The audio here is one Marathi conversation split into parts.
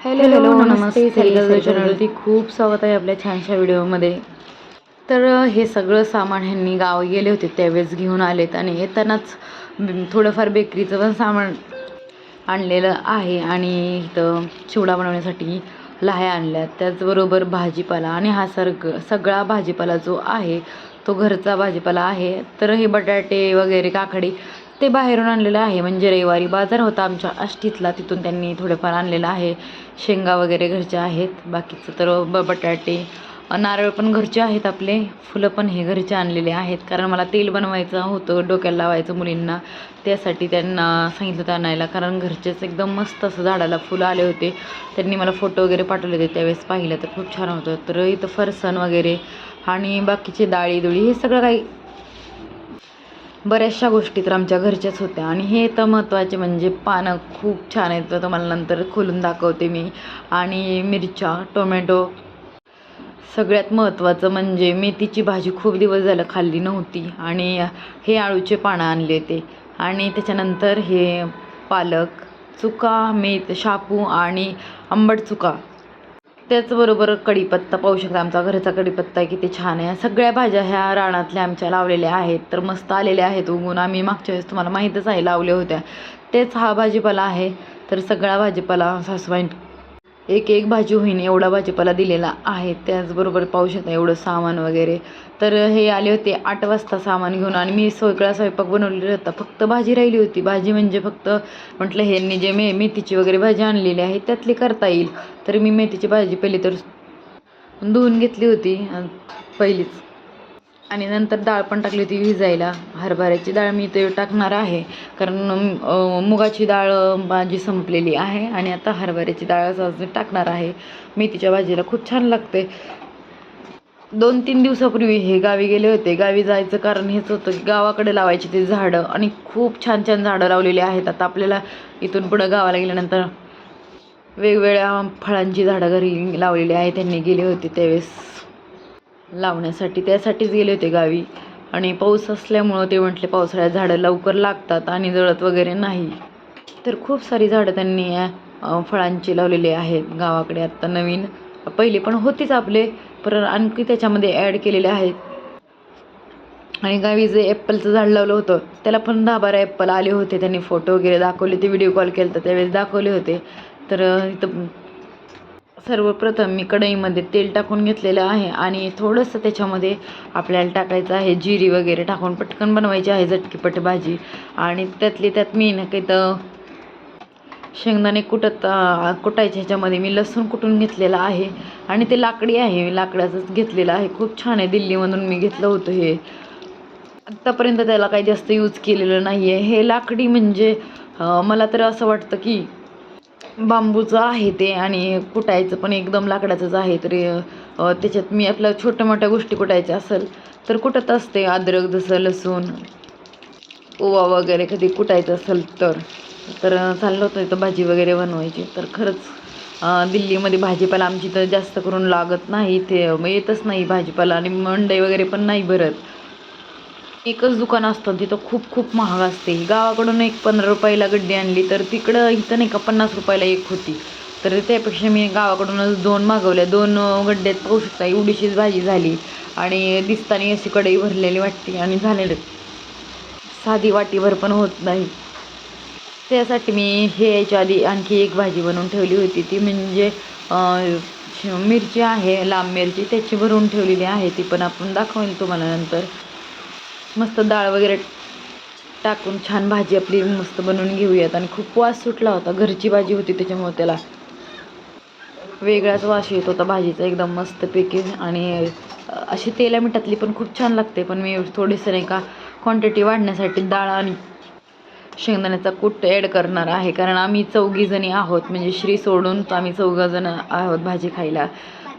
हॅलो हॅलो नमस्ते सरिता चॅनलवरती खूप स्वागत आहे आपल्या छानशा व्हिडिओमध्ये. तर हे सगळं सामान ह्यांनी गावी गेले होते त्यावेळेस घेऊन आलेत आणि येतानाच थोडंफार बेकरीचं पण सामान आणलेलं आहे आणि इथं चिवडा बनवण्यासाठी लाह्या आणल्या त्याचबरोबर भाजीपाला आणि हा सर्ग सगळा भाजीपाला जो आहे तो घरचा भाजीपाला आहे. तर हे बटाटे वगैरे काकडी ते बाहेरून आणलेलं आहे. म्हणजे रविवारी बाजार होता आमच्या आष्टीतला. तिथून त्यांनी थोडंफार आणलेलं आहे. शेंगा वगैरे घरच्या आहेत. बाकीचं तर ब बटाटे नारळ पण घरचे आहेत आपले. फुलं पण हे घरचे आणलेले आहेत. कारण मला तेल बनवायचं होतं डोक्याला लावायचं मुलींना. त्यासाठी त्यांना सांगितलं होतं आणायला. कारण घरचेच एकदम मस्त असं झाडाला फुलं आले होते. त्यांनी मला फोटो वगैरे पाठवले होते. त्यावेळेस पाहिलं तर खूप छान होतं. तर इथं फरसाण वगैरे आणि बाकीचे डाळी दुळी हे सगळं काही बऱ्याचशा गोष्टी तर आमच्या घरच्याच होत्या. आणि हे तर महत्त्वाचे म्हणजे पानं खूप छान आहेत. तर तुम्हाला नंतर खोलून दाखवते मी. आणि मिरच्या टोमॅटो सगळ्यात महत्त्वाचं म्हणजे मेथीची भाजी खूप दिवस झालं खाल्ली नव्हती. आणि हे आळूचे पानं आणले ते आणि त्याच्यानंतर हे पालक चुका मेथ शापू आणि आंबट चुका त्याचबरोबर कढीपत्ता पाहू शकता. आमचा घरचा कढीपत्ता किती छान आहे. सगळ्या भाज्या ह्या रानातल्या आमच्या लावलेल्या आहेत. तर मस्त आलेल्या आहेत उगून आम्ही मागच्या वेळेस तुम्हाला माहीतच आहे लावल्या होत्या. तेच हा भाजीपाला आहे. तर सगळा भाजीपाला सासूबाई एक एक भाजी होईन एवढा भाजीपाला दिलेला आहे त्याचबरोबर पाहू शकता एवढं सामान वगैरे. तर हे आले होते आठ वाजता सामान घेऊन आणि मी सगळा स्वयंपाक बनवलेला होता. फक्त भाजी राहिली होती. भाजी म्हणजे फक्त म्हटलं ह्यांनी जे मे मेथीची वगैरे भाजी आणलेली आहे त्यातली करता येईल. तर मी मेथीची भाजी पहिली तर धुवून घेतली होती पहिलीच. आणि नंतर डाळ पण टाकली होती भिजायला. हरभऱ्याची डाळ मी ते टाकणार आहे. कारण मुगाची डाळ भाजी संपलेली आहे आणि आता हरभऱ्याची डाळ टाकणार आहे. मेथीच्या भाजीला खूप छान लागते. दोन तीन दिवसापूर्वी हे गावी गेले होते. गावी जायचं कारण हेच होतं की गावाकडे लावायची ते झाडं आणि खूप छान छान झाडं लावलेली आहेत. आता आपल्याला इथून पुढं गावाला गेल्यानंतर वेगवेगळ्या फळांची झाडं घरी लावलेली आहे. त्यांनी गेले होते त्यावेळेस. लावण्यासाठी. त्यासाठीच गेले होते गावी. आणि पाऊस असल्यामुळं ते म्हटले पावसाळ्यात झाडं लवकर लागतात आणि जळत वगैरे नाही. तर खूप सारी झाडं त्यांनी फळांची लावलेली आहेत गावाकडे. आत्ता नवीन पहिले पण होतीच आपले पर आणखी त्याच्यामध्ये ॲड केलेले आहेत. आणि गावी जे ॲप्पलचं झाड लावलं होतं त्याला पण दहा बारा ॲप्पल आले होते. त्यांनी फोटो वगैरे दाखवले ते व्हिडिओ कॉल केला तर त्यावेळेस दाखवले होते. तर इथं सर्वप्रथम मी कढईमध्ये तेल टाकून घेतलेलं आहे आणि थोडंसं त्याच्यामध्ये आपल्याला टाकायचं आहे जिरी वगैरे टाकून पटकन बनवायची आहे झटकीपट भाजी. आणि त्यातली त्यात मी ना काही तर शेंगदाणे कुटत कुटायचे ह्याच्यामध्ये मी लसूण कुटून घेतलेलं आहे. आणि ते लाकडी आहे मी लाकडाचंच घेतलेलं आहे. खूप छान आहे दिल्लीमधून मी घेतलं होतं हे. आत्तापर्यंत त्याला काही जास्त यूज केलेलं नाही आहे हे लाकडी म्हणजे मला तर असं वाटतं की बांबूचं आहे ते आणि कुटायचं पण एकदम लाकडाचंच आहे तरी त्याच्यात मी आपल्या छोट्या मोठ्या गोष्टी कुटायच्या असेल तर कुटत असते? अद्रक जसं लसूण ओवा वगैरे कधी कुटायचं असेल तर. तर चाललं होतं इथं भाजी वगैरे बनवायची. तर खरंच दिल्लीमध्ये भाजीपाला आमची तर जास्त करून लागत नाही. इथे मग येतच नाही भाजीपाला आणि मंडई वगैरे पण नाही भरत. एकच दुकान असतं तिथं खूप खूप महाग असते. गावाकडून एक पंधरा रुपयाला गड्डी आणली तर तिकडं इथं नाही का पन्नास रुपयाला एक होती. तर त्यापेक्षा मी गावाकडूनच दोन मागवल्या. दोन गड्ड्यात पाहू शकता एवढीशीच भाजी झाली आणि दिसताना अशी कढई भरलेली वाटते आणि झालेलं. साधी वाटीभर पण होत नाही. त्यासाठी मी हे यायच्या आधी आणखी एक भाजी बनवून ठेवली होती. ती म्हणजे मिरची आहे लांब मिरची त्याची भरून ठेवलेली आहे. ती पण आपण दाखवेल तुम्हाला नंतर. मस्त डाळ वगैरे टाकून छान भाजी आपली मस्त बनवून घेऊयात. आणि खूप वास सुटला होता. घरची भाजी होती त्याच्यामुळे त्याला वेगळाच वास येत होता भाजीचा. एकदम मस्तपैकी आणि अशी तेला मिठातली पण खूप छान लागते. पण मी थोडीसं नाही का क्वांटिटी वाढण्यासाठी डाळ आणि शेंगदाण्याचा कूट ॲड करणार आहे. कारण आम्ही चौघीजणी आहोत. म्हणजे श्री सोडून तर आम्ही चौघंजण आहोत भाजी खायला.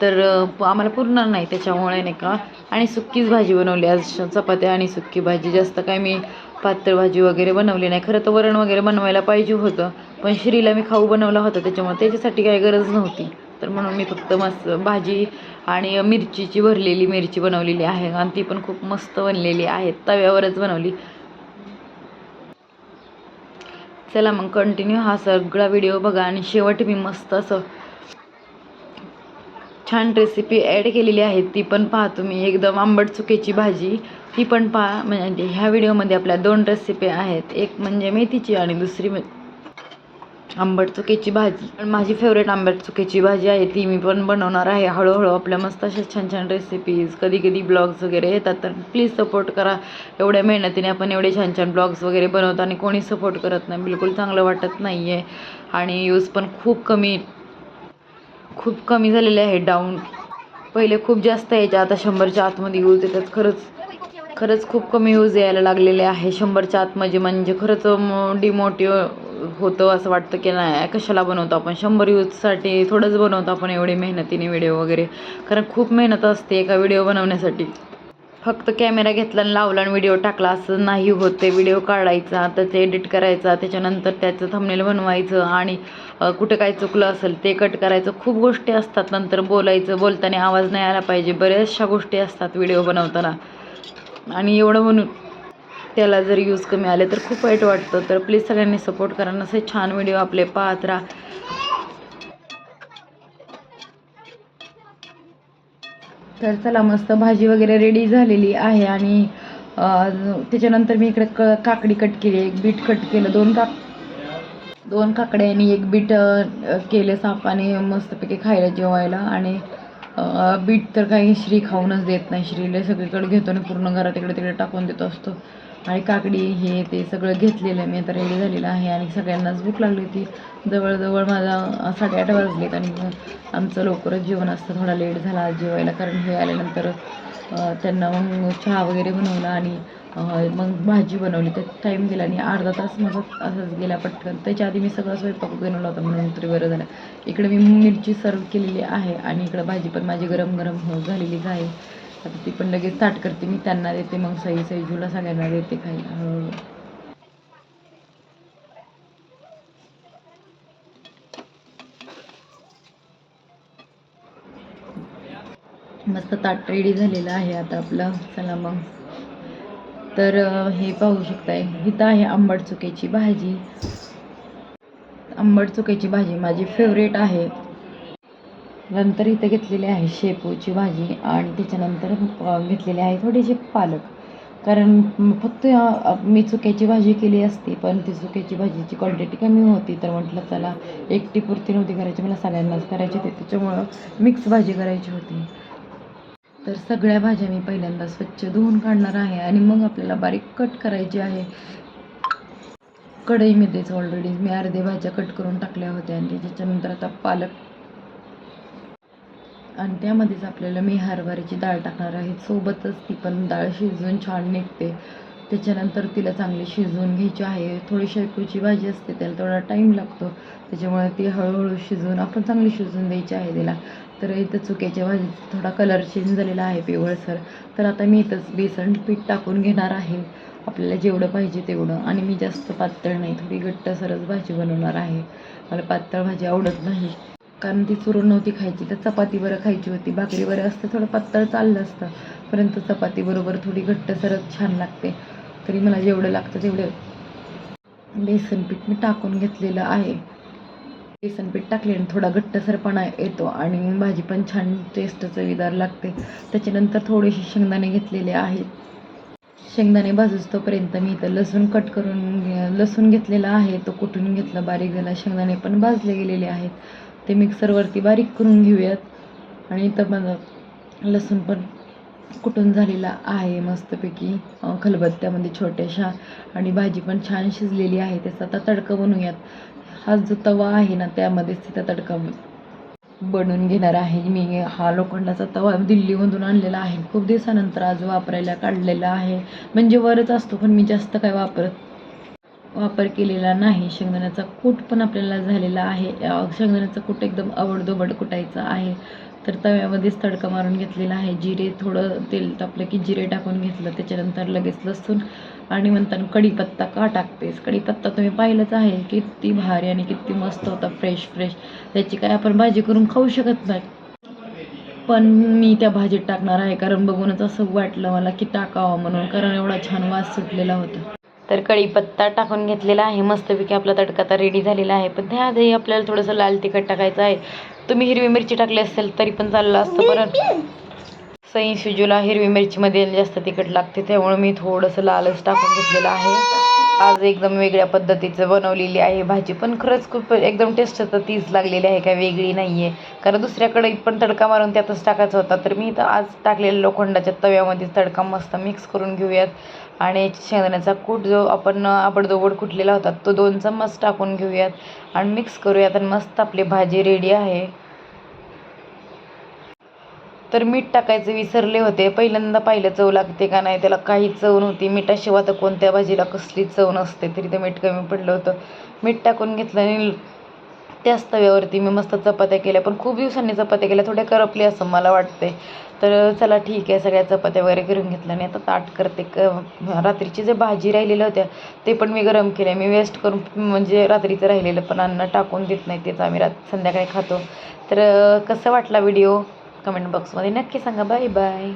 तर आम्हाला पुरणार नाही त्याच्यामुळे नाही का? आणि सुक्कीच भाजी बनवली. आज चपात्या आणि सुक्की भाजी. जास्त काय मी पातळ भाजी वगैरे बनवली नाही. खरं तर वरण वगैरे बनवायला पाहिजे होतं. पण श्रीला मी खाऊ बनवला होता. त्याच्यामुळे त्याच्यासाठी काही गरज नव्हती. तर म्हणून मी फक्त मस्त भाजी आणि मिरचीची भरलेली मिरची बनवलेली आहे. आणि ती पण खूप मस्त बनलेली आहे. तव्यावरच बनवली. चला मग कंटिन्यू हा सगळा व्हिडिओ बघा आणि शेवट मी मस्त असं छान रेसिपी ॲड केलेली आहे ती पण पहा तुम्ही. एकदम आंबट चुक्याची भाजी. ती पण पहा. म्हणजे ह्या व्हिडिओमध्ये आपल्या दोन रेसिपी आहेत. एक म्हणजे मेथीची आणि दुसरी आंबट चुक्याची भाजी. पण माझी फेवरेट आंबट चुक्याची भाजी आहे. ती मी पण बनवणार आहे. हळूहळू आपल्या मस्त अशा छान छान रेसिपीज कधी कधी ब्लॉग्स वगैरे येतात तर प्लीज सपोर्ट करा. एवढ्या मेहनतीने आपण एवढे छान छान ब्लॉग्स वगैरे बनवतो आणि कोणी सपोर्ट करत नाही. बिलकुल चांगलं वाटत नाही आहे आणि यूज पण खूप कमी खूप कमी झालेले आहे डाऊन पहिले खूप जास्त यायच्या आता शंभरच्या आतमध्ये यूज येतात. खरंच खरंच खूप कमी यूज यायला लागलेले आहे. शंभरच्या आतमध्ये म्हणजे खरंच डिमोटिव होतं असं वाटतं की नाही कशाला बनवतो आपण? शंभर यूजसाठी थोडंच बनवतो आपण एवढे मेहनतीने व्हिडिओ वगैरे. कारण खूप मेहनत असते एका व्हिडिओ बनवण्यासाठी. फक्त कॅमेरा घेतला आणि लावला आणि व्हिडिओ टाकला असं नाही होत. ते व्हिडिओ काढायचा त्याचे एडिट करायचा त्याच्यानंतर त्याचं थंबनेल बनवायचं आणि कुठं काय चुकलं असेल ते कट करायचं. खूप गोष्टी असतात नंतर बोलायचं बोलताना आवाज नाही आला पाहिजे. बऱ्याचशा गोष्टी असतात व्हिडिओ बनवताना. आणि एवढं म्हणून त्याला जर यूज कमी आले तर खूप वाईट वाटतं. तर प्लीज सगळ्यांनी सपोर्ट करा नसे छान व्हिडिओ आपले पाहत राहा. तर चला मस्त भाजी वगैरे रेडी झालेली आहे आणि त्याच्यानंतर मी इकडे क काकडी कट केली एक बीट कट केलं दोन काक दोन काकड्या आणि एक बीट केले साफ आणि मस्तपैकी खायला जेवायला आणि बीट तर काही श्री खाऊनच देत नाही. श्रीला सगळीकडे घेतो आणि पूर्ण घरात इकडे तिकडे टाकून देत असतो. आणि काकडी हे ते सगळं घेतलेलं आहे. मी आता रेडी झालेलं आहे आणि सगळ्यांनाच भूक लागली होती. जवळजवळ माझा साडेआठ वाजलेत आणि आमचं लवकरच जेवण असतं. थोडा लेट झाला जेवायला कारण हे आल्यानंतर त्यांना मग चहा वगैरे बनवला आणि मग भाजी बनवली तर टाईम गेला आणि अर्धा तास माझा असंच गेला पटकन. त्याच्या आधी मी सगळा स्वयंपाक बनवला होता म्हणून तरी बरं झालं. इकडे मी मिरची सर्व केलेली आहे आणि इकडं भाजी पण माझी गरम गरम हो झालेलीच आहे. आता ती पण लगेच ताट करते मी त्यांना देते मग सई सईजूला सगळ्यांना देते खायला हळूहळू हो. मस्त ताट रेडी झालेलं आहे आता आपलं. चला मग. तर हे पाहू शकताय. इथं आहे आंबट चुक्याची भाजी. आंबट चुक्याची भाजी माझी फेवरेट आहे. नंतर इथं घेतलेली आहे शेपूची भाजी आणि त्याच्यानंतर घेतलेली आहे थोडीशी पालक. कारण फक्त मी चुक्याची भाजी केली असती पण ती चुक्याची भाजीची क्वांटिटी कमी होती. तर म्हटलं चला एकटी पुरती नव्हती करायची. मला सगळ्यांनाच करायची होती. त्याच्यामुळं मिक्स भाजी करायची होती. तर सगळ्या भाज्या मी पहिल्यांदा स्वच्छ धुवून काढणार आहे आणि मग आपल्याला बारीक कट करायची आहे. कढईमध्येच ऑलरेडी मी अर्धे भाज्या कट करून टाकल्या होत्या आणि त्याच्यानंतर आता पालक. आणि त्यामध्येच आपल्याला मी हरभऱ्याची डाळ टाकणार आहे. सोबतच ती पण डाळ शिजवून छान निघते. त्याच्यानंतर तिला चांगली शिजवून घ्यायची आहे. थोडी शेपूची भाजी असते त्याला थोडा टाईम लागतो. त्याच्यामुळे ती हळूहळू शिजवून आपण चांगली शिजवून द्यायची आहे तिला. तर इथं चुक्याच्या भाजीत थोडा कलर चेंज झालेला आहे पिवळसर. तर आता मी इथंच बेसन पीठ टाकून घेणार आहे. आपल्याला जेवढं पाहिजे तेवढं. आणि मी जास्त पातळ नाही थोडी घट्टसरच भाजी बनवणार आहे. मला पातळ भाजी आवडत नाही. कारण ती चुरून नव्हती खायची तर चपाती बरं खायची होती. भाकरी बरं असतं थोडं पातळ चाललं असतं. परंतु चपाती बरोबर थोडी घट्टसरच छान लागते. तरी मला जेवढं लागतं तेवढं. बेसन पीठ मी टाकून घेतलेलं आहे. बेसन पीठ आणि थोडा घट्टसरपणा येतो आणि भाजी पण छान टेस्ट चवीदार लागते. त्याच्यानंतर थोडेसे शेंगदाणे घेतलेले आहेत. शेंगदाणे भाजूस तोपर्यंत मी इथं लसूण कट करून घे- लसूण घेतलेला आहे. तो कुटून घेतला बारीक झाला. शेंगदाणे पण भाजले गेलेले आहेत. ते मिक्सरवरती बारीक करून घेऊयात. आणि इथं माझं लसूण पण कुटून झालेला आहे मस्तपैकी. खलबत्त्यामध्ये छोट्याशा. आणि भाजी पण छान शिजलेली आहे. त्याचा आता तडका बनवूयात. हा जो तवा आहे ना त्यामध्येच तिथं तडका बनवून घेणार आहे. मी हा लोखंडाचा तवा दिल्लीमधून आणलेला आहे. खूप दिवसानंतर आज वापरायला काढलेला आहे. म्हणजे वरच असतो पण मी जास्त काय वापरत वापर केलेला नाही. शेंगदाण्याचा कूट पण आपल्याला झालेला आहे. शेंगदाण्याचा कूट एकदम आवडदोबड कुटायचा आहे. तर तव्यामध्येच तडका मारून घेतलेला आहे. जिरे थोडं तेल तापलं की जिरे टाकून घेतलं त्याच्यानंतर लगेच लसूण आणि म्हणताना कढीपत्ता का टाकतेस? कढीपत्ता तुम्ही पाहिलंच आहे. किती भारी आणि किती मस्त होता. फ्रेश फ्रेश त्याची काय आपण भाजी करून खाऊ शकत नाही. पण मी त्या भाजीत टाकणार आहे कारण बघूनच असं वाटलं मला की टाकावं म्हणून कारण एवढा छान वास सुटलेला होता. तर कढीपत्ता टाकून घेतलेला आहे. मस्तपैकी आपला तडका तर रेडी झालेला आहे. पण त्याआधी आपल्याला थोडंसं लाल तिखट टाकायचं आहे. तुम्ही हिरवी मिरची टाकली असेल तरी पण चाललं असतं परत सई शिजूला हिरवी मिरचीमध्ये जास्त तिखट लागते त्यामुळे मी थोडंसं लालच टाकून घेतलेलं आहे. आज एकदम वेगळ्या पद्धतीचं बनवलेली आहे भाजी पण खरंच खूप एकदम टेस्ट तर तीच लागलेली आहे काय वेगळी नाही आहे कारण दुसऱ्याकडे पण तडका मारून त्यातच टाकायचा होता तर मी तर आज टाकलेल्या लोखंडाच्या तव्यामध्ये तडका मस्त मिक्स करून घेऊयात. आणि शेंगदाण्याचा कूट जो आपण आबडदोबड कुटलेला होता तो दोन चम्मच टाकून घेऊयात आणि मिक्स करूयात आणि मस्त आपली भाजी रेडी आहे. तर मीठ टाकायचं विसरले होते. पहिल्यांदा पाहिलं चव लागते का नाही त्याला काही चव नव्हती. मिठाशिवाय तर कोणत्या भाजीला कसली चव नसते तरी ते मीठ कमी पडलं होतं. मीठ टाकून घेतलं आणि त्याच तव्यावरती मी मस्त चपात्या केल्या पण खूप दिवसांनी चपात्या केल्या थोड्या करपली असं मला वाटते तर चला ठीक आहे सगळ्या चपात्या वगैरे करून घेतल्या आणि आता ताट करते. क रात्रीची जे भाजी राहिलेल्या होत्या ते पण मी गरम केले. मी वेस्ट करून म्हणजे रात्रीचं राहिलेलं पण अन्न टाकून देत नाही तेच आम्ही रात संध्याकाळी खातो. तर कसं वाटला व्हिडिओ? कमेंट बॉक्समध्ये नक्की सांगा. Bye bye.